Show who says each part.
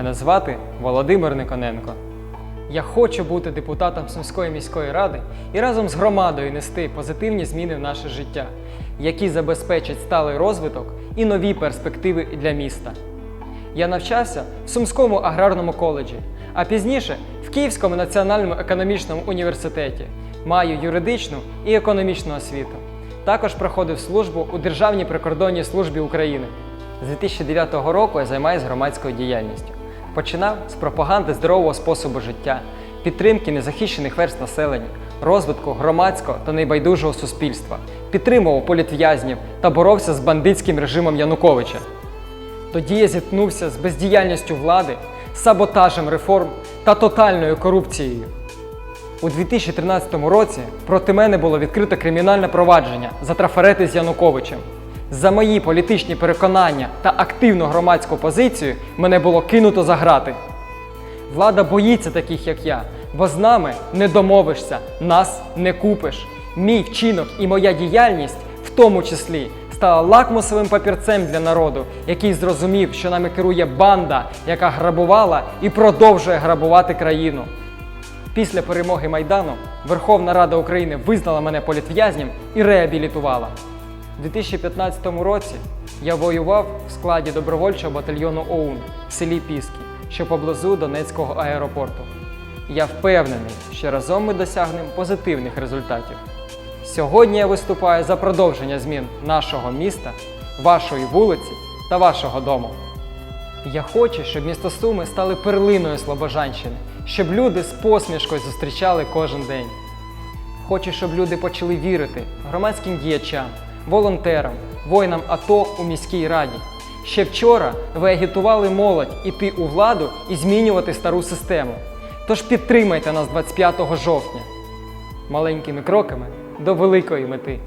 Speaker 1: Мене звати Володимир Никоненко. Я хочу бути депутатом Сумської міської ради і разом з громадою нести позитивні зміни в наше життя, які забезпечать сталий розвиток і нові перспективи для міста. Я навчався в Сумському аграрному коледжі, а пізніше в Київському національному економічному університеті. Маю юридичну і економічну освіту. Також проходив службу у Державній прикордонній службі України. З 2009 року я займаюся громадською діяльністю. Починав з пропаганди здорового способу життя, підтримки незахищених верст населення, розвитку громадського та небайдужого суспільства, підтримував політв'язнів та боровся з бандитським режимом Януковича. Тоді я зіткнувся з бездіяльністю влади, саботажем реформ та тотальною корупцією. У 2013 році проти мене було відкрито кримінальне провадження за трафарети з Януковичем. За мої політичні переконання та активну громадську позицію мене було кинуто за грати. Влада боїться таких, як я, бо з нами не домовишся, нас не купиш. Мій вчинок і моя діяльність, в тому числі, стала лакмусовим папірцем для народу, який зрозумів, що нами керує банда, яка грабувала і продовжує грабувати країну. Після перемоги Майдану Верховна Рада України визнала мене політв'язнем і реабілітувала. У 2015 році я воював в складі добровольчого батальйону ОУН в селі Піски, що поблизу Донецького аеропорту. Я впевнений, що разом ми досягнемо позитивних результатів. Сьогодні я виступаю за продовження змін нашого міста, вашої вулиці та вашого дому. Я хочу, щоб місто Суми стали перлиною Слобожанщини, щоб люди з посмішкою зустрічали кожен день. Хочу, щоб люди почали вірити громадським діячам, волонтерам, воїнам АТО у міській раді. Ще вчора ви агітували молодь іти у владу і змінювати стару систему. Тож підтримайте нас 25 жовтня маленькими кроками до великої мети.